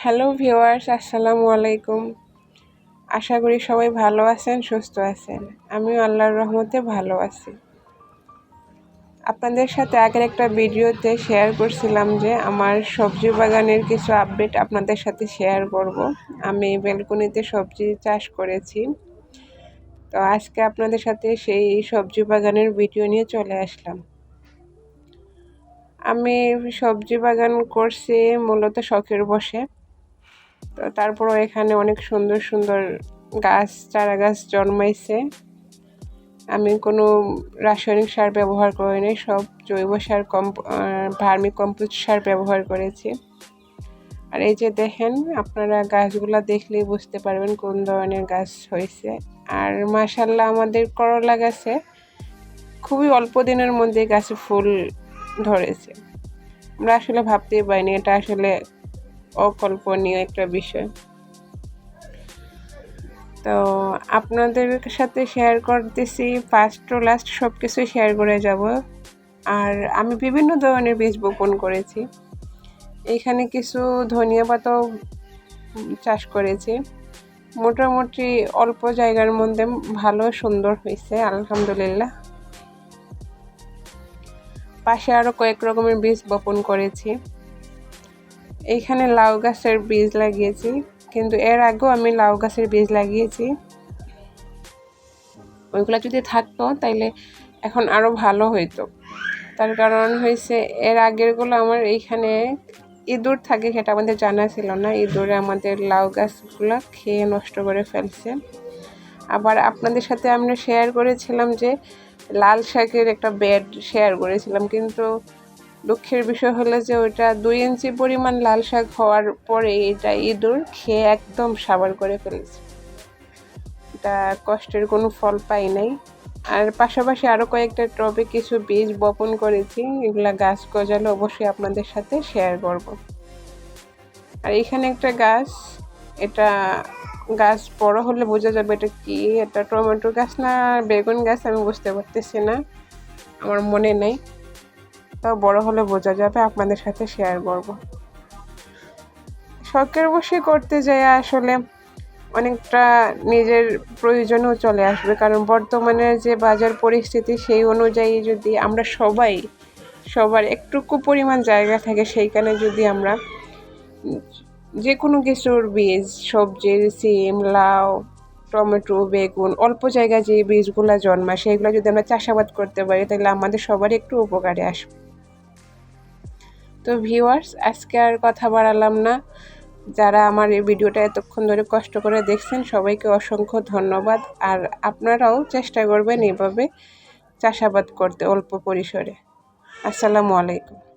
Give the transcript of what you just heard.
Hello viewers আসসালামু আলাইকুম। আশা করি সবাই ভালো আছেন, সুস্থ আছেন। আমিও আল্লাহর রহমতে ভালো আছি। আপনাদের সাথে আগের একটা ভিডিওতে শেয়ার করছিলাম যে আমার সবজি বাগানের কিছু আপডেট আপনাদের সাথে শেয়ার করব। আমি বেলকুনিতে সবজি চাষ করেছি। তো আজকে আপনাদের সাথে সেই সবজি বাগানের ভিডিও নিয়ে চলে আসলাম। আমি সবজি বাগান করছি মূলত শখের বসে তো তারপরও এখানে অনেক সুন্দর সুন্দর গাছ চারা গাছ জন্মাইছে। আমি কোনো রাসায়নিক সার ব্যবহার করি করিনি সব জৈব সার কম ভার্মি কম্পোস্ট সার ব্যবহার করেছি। আর এই যে দেখেন, আপনারা গাছগুলা দেখলেই বুঝতে পারবেন কোন ধরনের গাছ হয়েছে। আর মাসাল্লাহ আমাদের করলা গাছে খুবই অল্প দিনের মধ্যে গাছে ফুল ধরেছে। আমরা আসলে ভাবতেই পারিনি, এটা আসলে অকল্পনীয় একটা বিষয়। তো আপনাদের সাথে শেয়ার করতেছি ফার্স্ট টু লাস্ট সব কিছুই শেয়ার করে যাব। আর আমি বিভিন্ন ধরনের বীজ বপন করেছি। এখানে কিছু ধনিয়া পাতাও চাষ করেছি। মোটামুটি অল্প জায়গার মধ্যে ভালো সুন্দর হয়েছে, আলহামদুলিল্লাহ। পাশে আরও কয়েক রকমের বীজ বপন করেছি। এইখানে লাউ গাছের বীজ লাগিয়েছি, কিন্তু এর আগেও আমি লাউ গাছের বীজ লাগিয়েছি। ওইগুলো যদি থাকতো, তাইলে এখন আরও ভালো হইতো। তার কারণ হয়েছে এর আগেরগুলো আমার এইখানে ইঁদুর থাকে সেটা আমাদের জানা ছিল না। ইঁদুরে আমাদের লাউ গাছগুলো খেয়ে নষ্ট করে ফেলছে। আবার আপনাদের সাথে আমরা শেয়ার করেছিলাম যে, লাল শাকের একটা বেড শেয়ার করেছিলাম, কিন্তু দুঃখের বিষয় হলো যে ওইটা দুই ইঞ্চি পরিমাণ লাল শাক হওয়ার পরে এটা ইঁদুর খেয়ে একদম সাবার করে ফেলেছে। এটা কষ্টের কোনো ফল পাই নাই। আর পাশাপাশি আরও কয়েকটা টবে কিছু বীজ বপন করেছি, এগুলা গাছ গজালে অবশ্যই আপনাদের সাথে শেয়ার করব। আর এখানে একটা গাছ, এটা গাছ বড় হলে বোঝা যাবে এটা কি? এটা টমেটো গাছ না বেগুন গাছ আমি বুঝতে পারতেছি না, আমার মনে নেই। তাও বড় হলে বোঝা যাবে আপনাদের সাথে শেয়ার করব। শখের বসে করতে যাই আসলে অনেকটা নিজের প্রয়োজনও চলে আসবে। কারণ বর্তমানে যে বাজার পরিস্থিতি সেই অনুযায়ী যদি আমরা সবাই, সবার একটুকু পরিমাণ জায়গা থাকে সেইখানে যদি আমরা যে কোনো কিছুর বীজ সবজির সিম, লাউ, টমেটো, বেগুন, অল্প জায়গায় যে বীজগুলো জন্মায় সেইগুলো যদি আমরা চাষাবাদ করতে পারি, তাহলে আমাদের সবারই একটু উপকারে আসবে। তো ভিউয়ার্স আজকে আর কথা বাড়ালাম না। যারা আমার এই ভিডিওটা এতক্ষণ ধরে কষ্ট করে দেখছেন, সবাইকে অসংখ্য ধন্যবাদ। আর আপনারাও চেষ্টা করবেন এভাবে চাষাবাদ করতে অল্প পরিসরে। আসসালামু আলাইকুম।